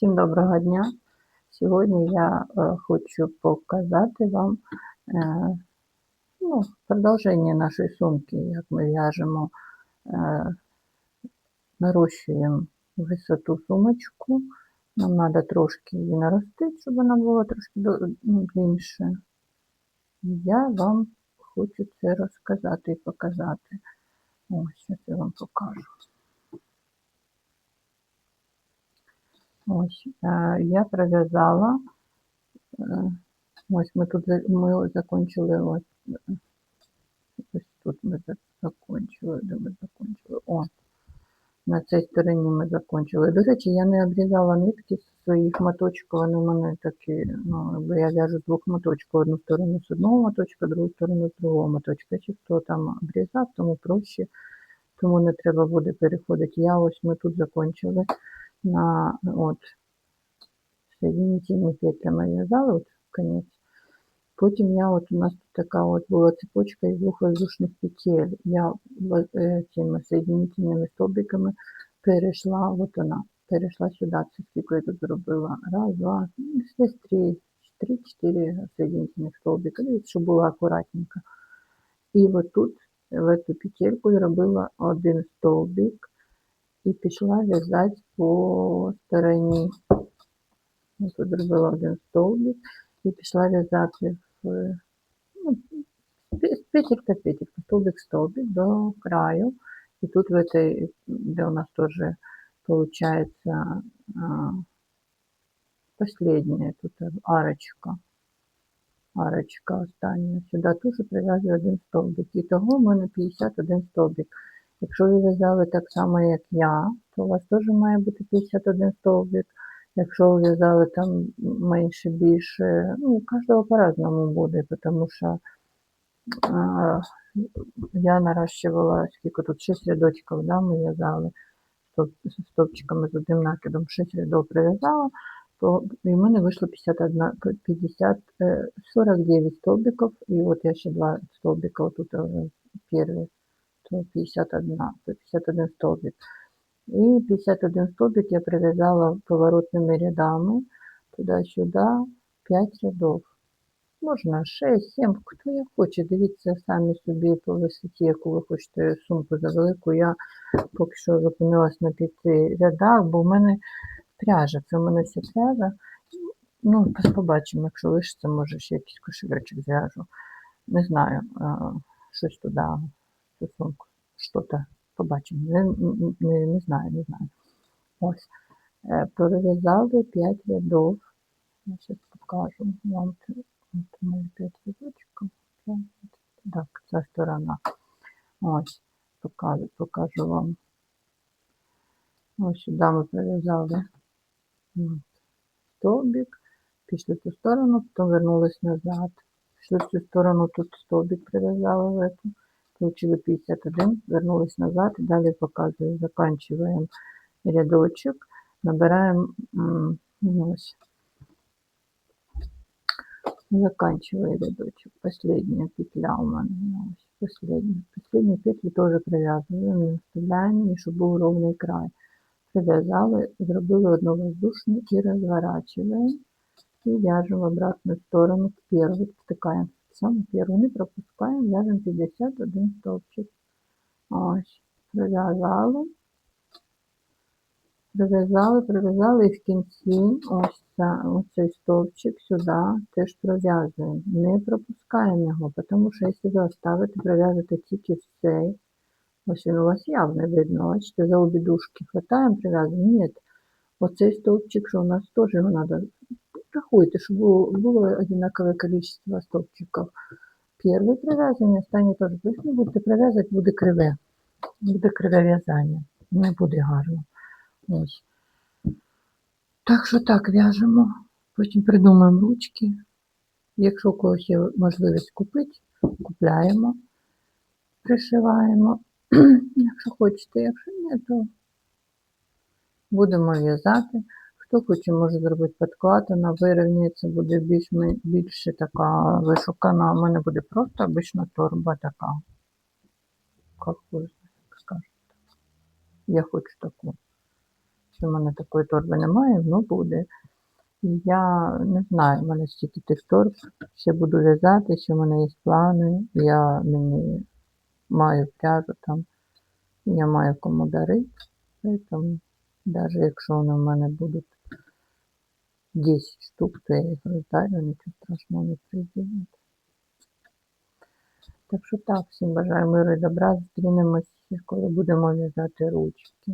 Всім доброго дня! Сьогодні я е, хочу показати вам е, ну, продовження нашої сумки, як ми в'яжемо, е, нарощуємо висоту сумочку. Нам треба трошки її наростити, щоб вона була трошки ну, більше. Я вам хочу це розказати і показати. Ось, я вам покажу. Ось, е, я пров'язала. е, Ось ми тут ми закончили ось, ось тут ми за- закончили, де ми закончили. О, на цій стороні ми закончили. До речі, я не обрізала нитки з своїх моточків, вони в мене такі, ну, я в'яжу з двох моточків, одну сторону з одного моточка, другу сторону з другого моточка. Чи хто там обрізав, тому проще, тому не треба буде переходити. Я ось ми тут закончили на от соединительными петлями в'язала от конець. Потім я от у нас тут така от була цепочка із двох воздушних петель. Я цими соединительними стовбиками перейшла, от вона, перейшла сюди. Це скільки я тут зробила? Раз, два, ну, десь три, три-чотири соединительних стовбика, щоб було акуратненько. І от тут, в эту петельку зробила один стовбик і пішла в'язати по стороні. Я тут зробила один стовбик і пішла в'язати в ну, пе- петелька, петелька, стовбик, стовбик до краю. І тут в этой, де у нас тоже получается последняя, тут арочка. Арочка остання. Сюди теж прив'язую один стовбик. І того в мене 51 стовбик. Якщо ви в'язали так само, як я, то у вас теж має бути 51 стовбик. Якщо ви в'язали там менше, більше, ну, у кожного по-разному буде, тому що а, я наращувала, скільки тут 6 рядочків, да, ми в'язали стовпчиками з одним накидом, 6 рядов прив'язала, то і в мене вийшло 51, 50, е, 49 стовбиків, і от я ще два стовбика, тут перший, то 51, то 51 стовбик. І 51 стовбик я прив'язала поворотними рядами туди-сюди 5 рядов. Можна 6, 7, хто як хоче. Дивіться самі собі по висоті, яку ви хочете сумку за велику. Я поки що зупинилась на п'яти рядах, бо в мене пряжа. Це в мене вся пряжа. Ну, побачимо, якщо лишиться, може ще якийсь кошелечок зв'яжу. Не знаю, щось туди, сумку, що-то побачимо. Не, не, не, знаю, не знаю. Ось. Е, Пров'язали 5 рядов. Я зараз покажу вам. От у мене 5 рядочків. Так, ця сторона. Ось, покажу, покажу вам. Ось сюди ми пров'язали м, стовбик, пішли в ту сторону, потім вернулись назад. Пішли в цю сторону, тут стовбик прив'язали в эту. Получили 51, вернулись назад далі показую. Заканчиваем рядочок, набираем ну, ось. Заканчиваю рядочек. Последняя петля у мене. ну, Ось, последняя. Последнюю петлю тоже прив'язуємо, вставляємо, і щоб був ровний край. Прив'язали, зробили одну воздушну і розворачиваем. И вяжем в обратную сторону к первой, втыкаем первую, не пропускаем, вяжем 51 стовпчик. Ось, прив'язали, прив'язали, прив'язали і в кінці ось, ця, ось цей стовпчик сюди теж пров'язуємо. Не пропускаємо його, тому що якщо ви оставите, прив'яжете тільки в цей, ось він у вас явно видно, бачите, за обі дужки хватаємо, прив'язуємо. Ні, оцей стовпчик, що у нас теж його треба Рахуйте, щоб було, було одинаковое количество стовпчиков. Перший прив'язаний, останній теж. Тобто будете прив'язувати, буде криве. Буде криве в'язання. Не буде гарно. Ось. Так що так, в'яжемо. Потім придумаємо ручки. Якщо у когось є можливість купити, купляємо, пришиваємо. Якщо хочете, якщо ні, то будемо в'язати. Хоче, може зробити підклад, вона вирівняється, буде більш, більше така вишукана. У мене буде просто обична торба така. Як ви скажете. Я хочу таку. що в мене такої торби немає, ну буде. Я не знаю, в мене стільки тих торб, ще буду в'язати, ще в мене є плани. Я мені маю пряжу там, я маю кому дарити. Тому навіть якщо вони в мене будуть 10 штук, то я їх роздарю, нічого страшного не приділять. Так що так, всім бажаю миру і добра. Зустрінемось, коли будемо в'язати ручки.